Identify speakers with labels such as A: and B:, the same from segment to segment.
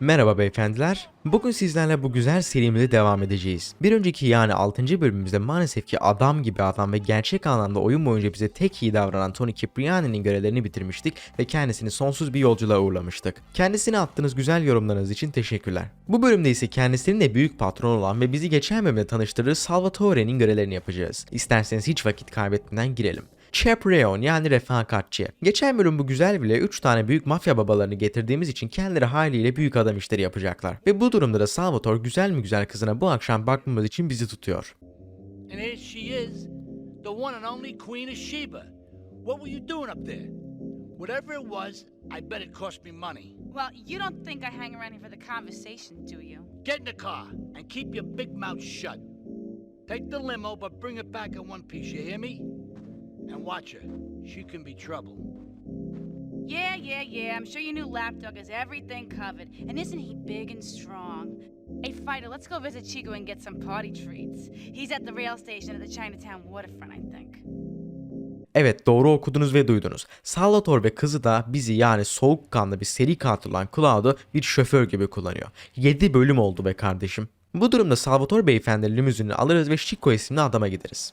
A: Merhaba beyefendiler. Bugün sizlerle bu güzel serimize devam edeceğiz. Bir önceki yani 6. bölümümüzde maalesef ki adam gibi adam ve gerçek anlamda oyun boyunca bize tek iyi davranan Tony Cipriani'nin görevlerini bitirmiştik ve kendisini sonsuz bir yolculuğa uğurlamıştık. Kendisine attığınız güzel yorumlarınız için teşekkürler. Bu bölümde ise kendisinin de büyük patron olan ve bizi geçen bölümde tanıştırdığı Salvatore'nin görevlerini yapacağız. İsterseniz hiç vakit kaybetmeden girelim. Chaperon yani refakatçi. Geçen bölüm bu güzel bile 3 tane büyük mafya babalarını getirdiğimiz için kendileri haliyle büyük adam işleri yapacaklar. Ve bu durumda da Salvatore güzel mi güzel kızına bu akşam bakmamız için bizi tutuyor.
B: And here she is, the one and only Queen of Sheba. What were you doing up there? Whatever it was, I bet it cost me money.
C: Well, you don't think I hang around here for the conversation, do you?
B: Get in the car and keep your big mouth shut. Take the limo, but bring it back in one piece, you hear me? And watch her. She can be trouble.
C: Yeah, yeah, yeah. I'm sure your new lapdog has everything covered. And isn't he big and strong? Hey, Fighter, let's go visit Chico and get some party treats. He's at the rail station at the Chinatown waterfront, I think.
A: Evet doğru okudunuz ve duydunuz. Salvatore ve kızı da bizi yani soğukkanlı bir seri katil olan Cloud'u bir şoför gibi kullanıyor. 7 bölüm oldu be kardeşim. Bu durumda Salvatore beyefendi limuzinini alırız ve Chico isimli adama gideriz.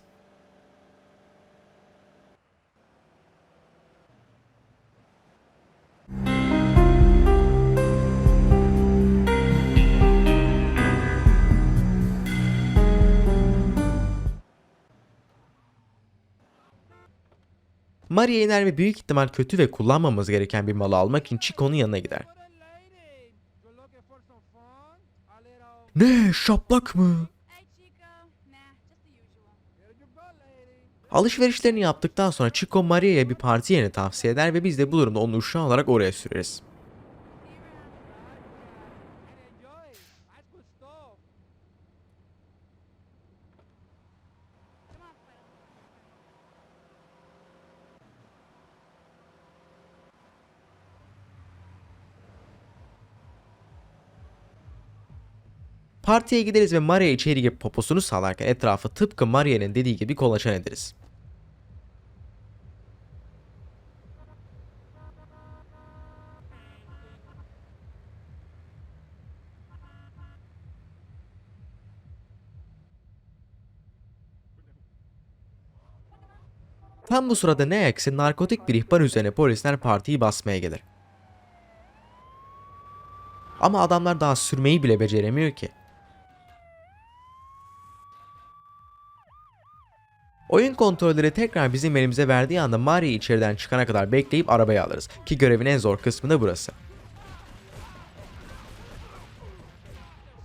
A: Maria iner ve büyük ihtimal kötü ve kullanmamamız gereken bir malı almak için Chico'nun yanına gider. Ne şaplak mı? Alışverişlerini yaptıktan sonra Chico Maria'ya bir parti yerini tavsiye eder ve biz de bu durumda onu uşağı olarak oraya süreriz. Partiye gideriz ve Maria içeri girip poposunu sallarken etrafı tıpkı Maria'nın dediği gibi kolaçan ederiz. Tam bu sırada ne ekse narkotik bir ihbar üzerine polisler partiyi basmaya gelir. Ama adamlar daha sürmeyi bile beceremiyor ki. Oyun kontrolleri tekrar bizim elimize verdiği anda Maria'yı içeriden çıkana kadar bekleyip arabaya alırız. Ki görevin en zor kısmı da burası.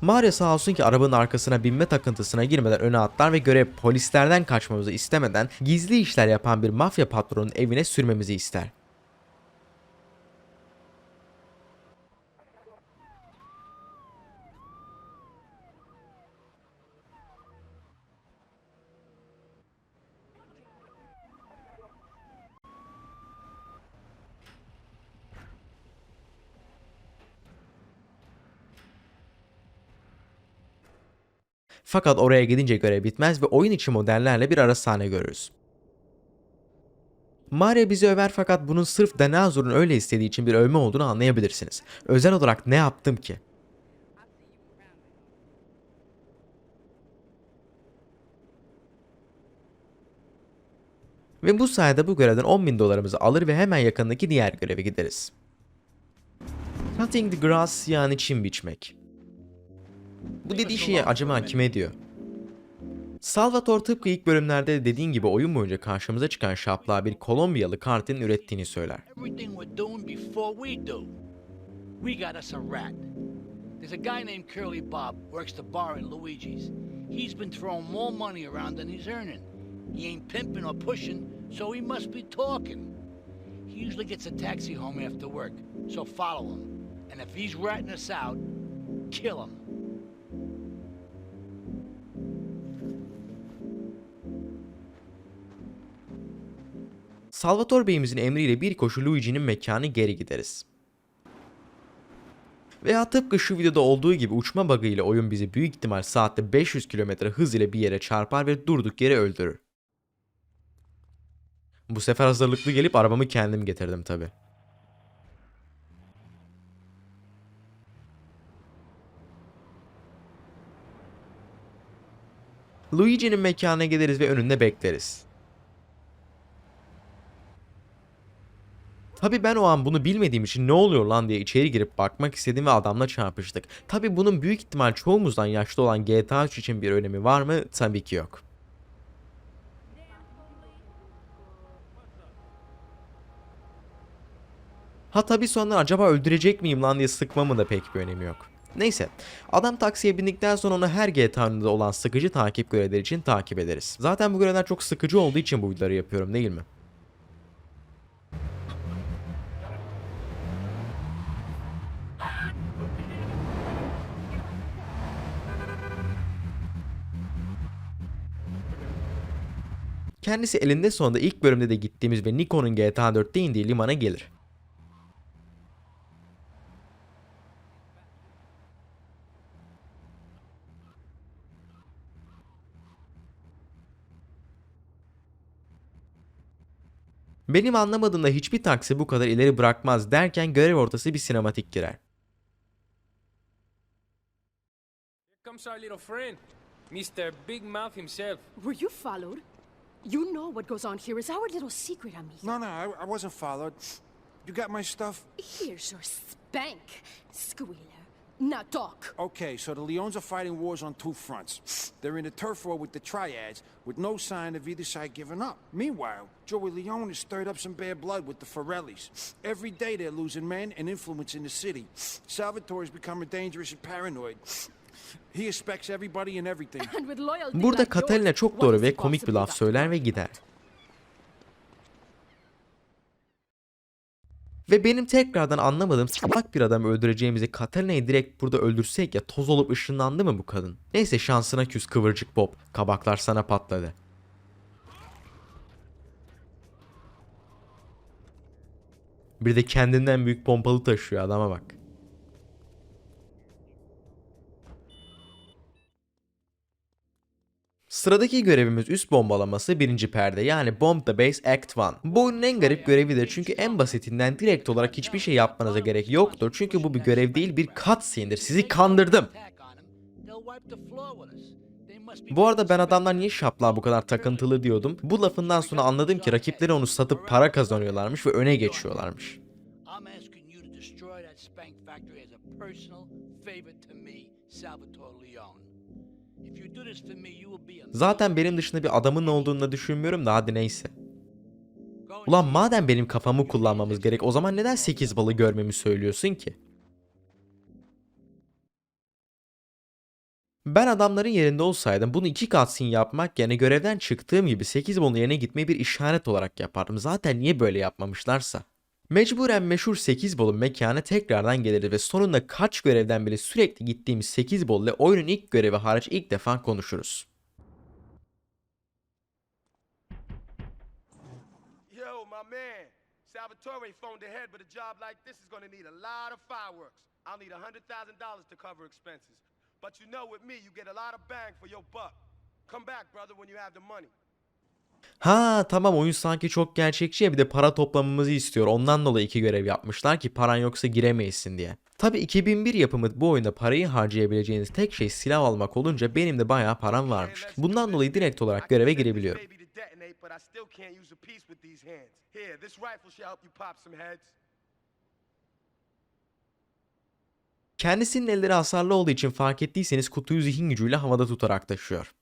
A: Maria sağ olsun ki arabanın arkasına binme takıntısına girmeden öne atlar ve görev polislerden kaçmamızı istemeden gizli işler yapan bir mafya patronunun evine sürmemizi ister. Fakat oraya gidince görev bitmez ve oyun içi modellerle bir ara sahne görürüz. Maria bizi över fakat bunun sırf Denazur'un öyle istediği için bir övme olduğunu anlayabilirsiniz. Özel olarak ne yaptım ki? Ve bu sayede bu görevden 10 bin dolarımızı alır ve hemen yakındaki diğer göreve gideriz. Cutting the grass yani çim biçmek. Bu dediği şeyi acaba kime diyor? Salvatore tıpkı ilk bölümlerde de dediğin gibi oyun boyunca karşımıza çıkan şaplığa bir Kolombiyalı kartin ürettiğini söyler.
B: We got us a rat. There's a guy named Curly Bob, works the bar in Luigi's. He's been throwing more money around than he's earning. He ain't pimping or pushing, so he must be talking. He usually gets a taxi home after work, so follow him. And if he's ratting us out, kill him.
A: Salvatore Bey'imizin emriyle bir koşu Luigi'nin mekanı geri gideriz. Veya tıpkı şu videoda olduğu gibi uçma bug'ı ile oyun bizi büyük ihtimal saatte 500 km hız ile bir yere çarpar ve durduk yere öldürür. Bu sefer hazırlıklı gelip arabamı kendim getirdim tabi. Luigi'nin mekanına geliriz ve önünde bekleriz. Tabi ben o an bunu bilmediğim için ne oluyor lan diye içeri girip bakmak istedim ve adamla çarpıştık. Tabi bunun büyük ihtimal çoğumuzdan yaşlı olan GTA 3 için bir önemi var mı? Tabii ki yok. Ha tabi sonra acaba öldürecek miyim lan diye sıkmamın da pek bir önemi yok. Neyse, adam taksiye bindikten sonra onu her GTA oyununda olan sıkıcı takip görevleri için takip ederiz. Zaten bu görevler çok sıkıcı olduğu için bu videoları yapıyorum değil mi? Kendisi elinde sonunda ilk bölümde de gittiğimiz ve Nico'nun GTA 4'te indiği limana gelir. Benim anlamadığımda hiçbir taksi bu kadar ileri bırakmaz derken görev ortası bir sinematik girer.
D: Comes our little friend, Mr. Big Mouth himself.
E: Were you followed? You know what goes on here is our little secret, amigo.
F: No, no, I, I wasn't followed. You got my stuff?
E: Here's your spank, squealer. Now talk.
F: Okay, so the Leones are fighting wars on two fronts. They're in a turf war with the Triads, with no sign of either side giving up. Meanwhile, Joey Leone has stirred up some bad blood with the Forellis. Every day they're losing men and influence in the city. Salvatore's becoming dangerous and paranoid. He expects everybody and everything.
E: And with loyalty
A: Burada
E: yours,
A: çok doğru ve komik bir laf söyler ve gider. Ve benim tekrardan anlamadığım salak bir adamı öldüreceğimizi Katalina'yı direkt burada öldürsek ya toz olup ışınlandı mı bu kadın? Neyse şansına küs kıvırcık Bob. Kabaklar sana patladı. Bir de kendinden büyük pompalı taşıyor adama bak. Sıradaki görevimiz üst bombalaması birinci perde yani Bomb the Base Act 1. Bu oyunun en garip görevidir çünkü en basitinden direkt olarak hiçbir şey yapmanıza gerek yoktur çünkü bu bir görev değil bir cutscene'dir. Sizi kandırdım. Bu arada ben adamlar niye şaplığa bu kadar takıntılı diyordum. Bu lafından sonra anladım ki rakipleri onu satıp para kazanıyorlarmış ve öne geçiyorlarmış.
B: Salvatore Leone.
A: Zaten benim dışında bir adamın olduğunu da düşünmüyorum da hadi neyse. Ulan madem benim kafamı kullanmamız gerek o zaman neden 8 balı görmemi söylüyorsun ki? Ben adamların yerinde olsaydım bunu iki cutscene yapmak yerine görevden çıktığım gibi 8 balı yerine gitmeyi bir işaret olarak yapardım. Zaten niye böyle yapmamışlarsa? Mecburen meşhur 8 bolun mekanı tekrardan geliriz ve sonunda kaç görevden beri sürekli gittiğimiz 8 bol ile oyunun ilk görevi hariç ilk defa konuşuruz.
G: Yo, my man. Salvatore phoned ahead, but a job like this is gonna need a lot of fireworks. I'll need a hundred thousand dollars to cover expenses. But you know, with me, you get a lot of bang for your buck. Come back, brother, when you have the money.
A: Ha tamam oyun sanki çok gerçekçi ya bir de para toplamamızı istiyor. Ondan dolayı iki görev yapmışlar ki paran yoksa giremeysin diye. Tabi 2001 yapımı bu oyunda parayı harcayabileceğiniz tek şey silah almak olunca benim de bayağı param varmış. Bundan dolayı direkt olarak göreve girebiliyorum. Kendisinin elleri hasarlı olduğu için fark ettiyseniz kutuyu zihin gücüyle havada tutarak taşıyor.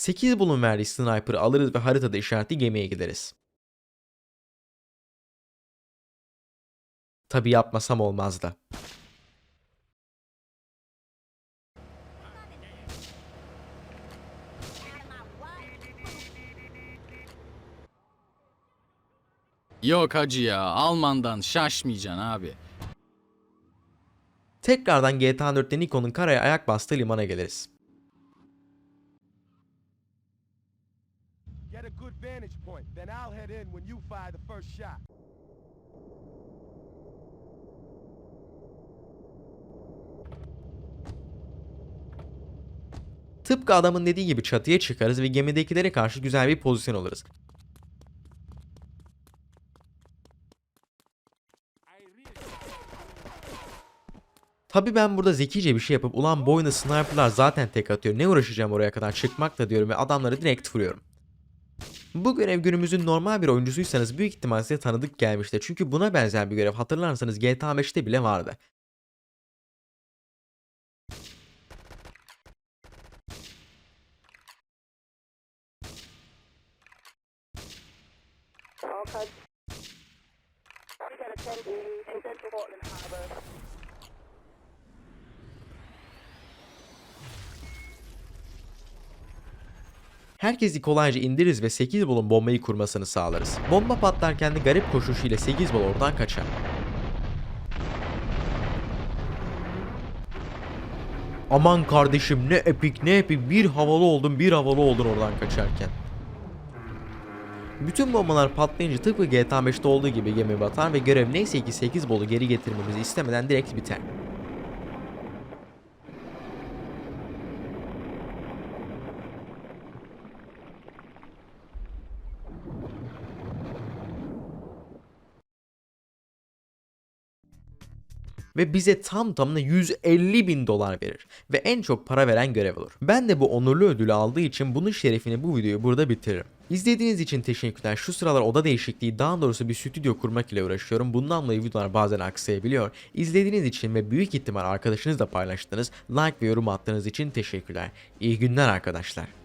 A: 8 bulun verdiği sniper'ı alırız ve haritada işaretli gemiye gideriz. Tabi yapmasam olmazdı.
H: Yok hacı ya Alman'dan şaşmayacaksın abi.
A: Tekrardan GTA 4'te Nikon'un karaya ayak bastığı limana geliriz.
G: Point, then I'll head in when you fire the first shot.
A: Tıpkı adamın dediği gibi çatıya çıkarız ve gemidekilere karşı güzel bir pozisyon alırız. Tabi ben burada zekice bir şey yapıp ulan boyuna sniperlar zaten tek atıyor ne uğraşacağım oraya kadar çıkmakla diyorum ve adamları direkt vuruyorum. Bu görev günümüzün normal bir oyuncusuysanız büyük ihtimal size tanıdık gelmiştir. Çünkü buna benzer bir görev hatırlarsanız GTA 5'te bile vardı. Herkesi kolayca indiririz ve 8 bolun bombayı kurmasını sağlarız. Bomba patlarken de garip koşuşuyla 8 bol oradan kaçar. Aman kardeşim ne epik ne epik bir havalı oldun bir havalı oldun oradan kaçarken. Bütün bombalar patlayınca tıpkı GTA 5'te olduğu gibi gemi batar ve görev neyse ki 8 bolu geri getirmemizi istemeden direkt biter. Ve bize tam tamına 150 bin dolar verir ve en çok para veren görev olur. Ben de bu onurlu ödülü aldığı için bunun şerefine bu videoyu burada bitiririm. İzlediğiniz için teşekkürler. Şu sıralar oda değişikliği daha doğrusu bir stüdyo kurmak ile uğraşıyorum. Bundan dolayı videolar bazen aksayabiliyor. İzlediğiniz için ve büyük ihtimal arkadaşınızla paylaştığınız like ve yorum attığınız için teşekkürler. İyi günler arkadaşlar.